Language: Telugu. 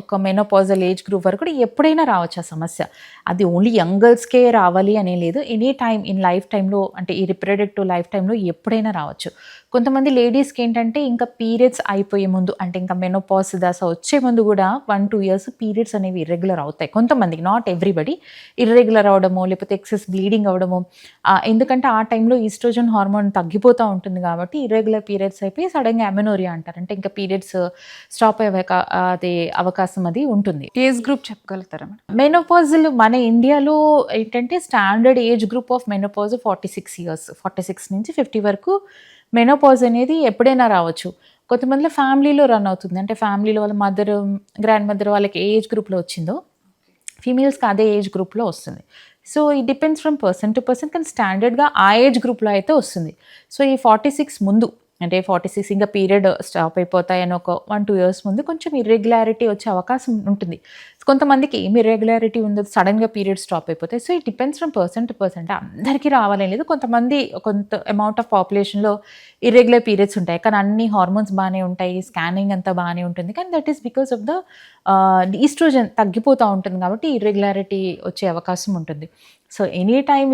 ఒక మెనోపాజల్ ఏజ్ గ్రూప్ వరకు కూడా ఎప్పుడైనా రావచ్చు ఆ సమస్య. అది ఓన్లీ యంగ్ గర్ల్స్కే రావాలి అనే లేదు. ఎనీ టైం ఇన్ లైఫ్ టైంలో అంటే ఈ రిప్రొడక్టివ్ లైఫ్ టైంలో ఎప్పుడైనా రావచ్చు. కొంతమంది లేడీస్కి ఏంటంటే ఇంకా పీరియడ్స్ అయిపోయే ముందు అంటే ఇంకా మెనోపాస్ దశ వచ్చే ముందు కూడా వన్ టూ ఇయర్స్ పీరియడ్స్ అనేవి ఇర్రెగ్యులర్ అవుతాయి. కొంతమందికి నాట్ ఎవ్రీబడి ఇర్రెగ్యులర్ అవడమో లేకపోతే ఎక్సెస్ బ్లీడింగ్ అవడమో ఎందుకంటే ఆ టైంలో ఈస్ట్రోజన్ హార్మోన్ తగ్గిపోతూ ఉంటుంది కాబట్టి ఇర్రెగ్యులర్ పీరియడ్స్ అయిపోయి సడన్గా అమెనోరియా అంటారు. అంటే ఇంకా పీరియడ్స్ స్టాప్ అయ్యే అది అదే అవకాశం అది ఉంటుంది. ఏజ్ గ్రూప్ చెప్పగలుగుతారా మెనోపాజల్ మన ఇండియాలో ఏంటంటే standard age group of menopause forty six years forty six నుంచి ఫిఫ్టీ వరకు మెనోపాజ్ అనేది ఎప్పుడైనా రావచ్చు. కొంతమందిలో ఫ్యామిలీలో రన్ అవుతుంది. అంటే ఫ్యామిలీలో వాళ్ళ మదర్ గ్రాండ్ మదర్ వాళ్ళకి ఏజ్ గ్రూప్లో వచ్చిందో ఫీమేల్స్కి అదే ఏజ్ గ్రూప్లో వస్తుంది. సో ఈ depends from person to person కానీ స్టాండర్డ్గా ఆ ఏజ్ గ్రూప్లో అయితే వస్తుంది. సో ఈ ఫార్టీ సిక్స్ ముందు అంటే ఫార్టీ సిక్స్ ఇంకా పీరియడ్ స్టాప్ అయిపోతాయని ఒక వన్ టూ ఇయర్స్ ముందు కొంచెం ఇర్రెగ్యులారిటీ వచ్చే అవకాశం ఉంటుంది. కొంతమందికి ఏమి ఇర్రెగ్యులారిటీ ఉండదు సడన్గా పీరియడ్ స్టాప్ అయిపోతాయి. So it depends from person to person. అంటే అందరికీ రావాలని లేదు. కొంతమంది కొంత అమౌంట్ ఆఫ్ పాపులేషన్లో ఇర్రెగ్యులర్ పీరియడ్స్ ఉంటాయి. కానీ అన్ని హార్మోన్స్ బాగానే ఉంటాయి స్కానింగ్ అంతా బాగానే ఉంటుంది. కానీ that is because of the estrogen తగ్గిపోతూ ఉంటుంది కాబట్టి ఇర్రెగ్యులారిటీ వచ్చే అవకాశం ఉంటుంది. So any time